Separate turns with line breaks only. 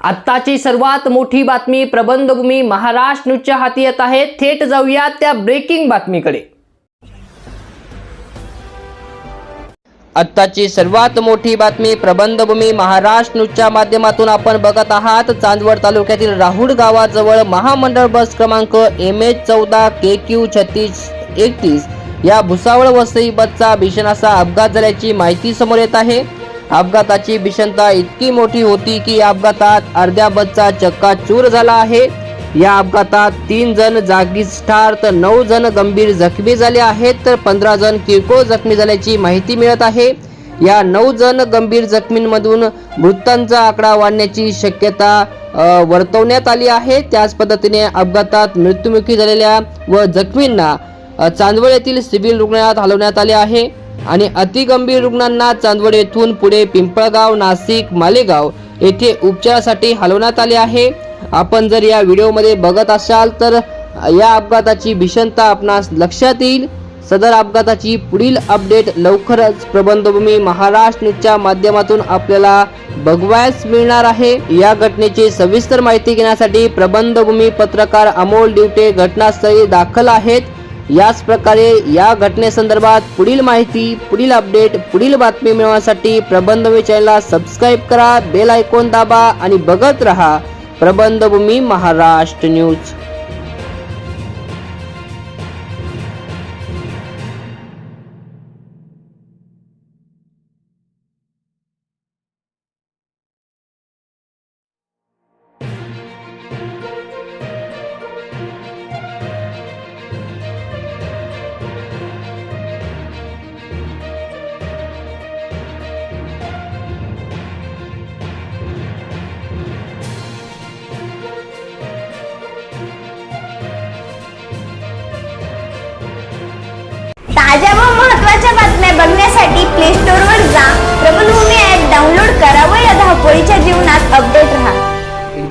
आत्ताची सर्वात मोठी बातमी प्रबंधभूमी महाराष्ट्र न्यूजच्या हाती येत आहे. थेट जाऊया त्या ब्रेकिंग बातमीकडे. आत्ताची सर्वात मोठी बातमी प्रबंधभूमी महाराष्ट्र न्यूजच्या माध्यमातून आपण बघत आहात. चांदवड तालुक्यातील राहुड गावाजवळ महामंडळ बस क्रमांक एम एच चौदा के क्यू छत्तीस एकतीस या भुसावळ वसई बसचा भीषण असा अपघात झाल्याची माहिती समोर येत आहे. अपघाताची भीषणता इतकी मोठी होती की या अपघातात अर्ध्या बसचा चक्का चूर झाला आहे. या अपघातात तीन जण जागीच ठार तर नऊ जण गंभीर जखमी झाले आहेत तर पंधरा जण किरकोळ जखमी झाल्याची माहिती मिळत आहे. या नऊ जण गंभीर जखमींमधून मृतांचा आकडा वाढण्याची शक्यता वर्तवण्यात आली आहे. त्याच पद्धतीने अपघातात मृत्युमुखी झालेल्या व जखमींना चांदवड येथील सिव्हिल रुग्णालयात हलवण्यात आले आहे. आणि अतिगंभीर रुग्णांना चांदवड येथून पुढे पिंपळगाव नाशिक मालेगाव येथे उपचारासाठी हलवण्यात आले आहे. आपण जर या व्हिडिओमध्ये बघत असाल तर या अपघाताची भीषणता आपणास लक्षात येईल. सदर अपघाताची पुढील अपडेट लवकरच प्रबंधभूमी महाराष्ट्र न्यूजच्या माध्यमातून आपल्याला बघवायच मिळणार आहे. या घटनेची सविस्तर माहिती घेण्यासाठी प्रबंधभूमी पत्रकार अमोल डिवटे घटनास्थळी दाखल आहेत. याच प्रकारे या घटनेसंदर्भात पुढील माहिती पुढील अपडेट पुढील बातमी मिळवण्यासाठी प्रबंधभूमी चॅनलला सबस्क्राईब करा बेल आयकॉन दाबा आणि बघत रहा प्रबंधभूमी महाराष्ट्र न्यूज
ताज्या व महत्त्वाच्या बातम्या बघण्यासाठी प्ले स्टोअरवर जा. प्रबल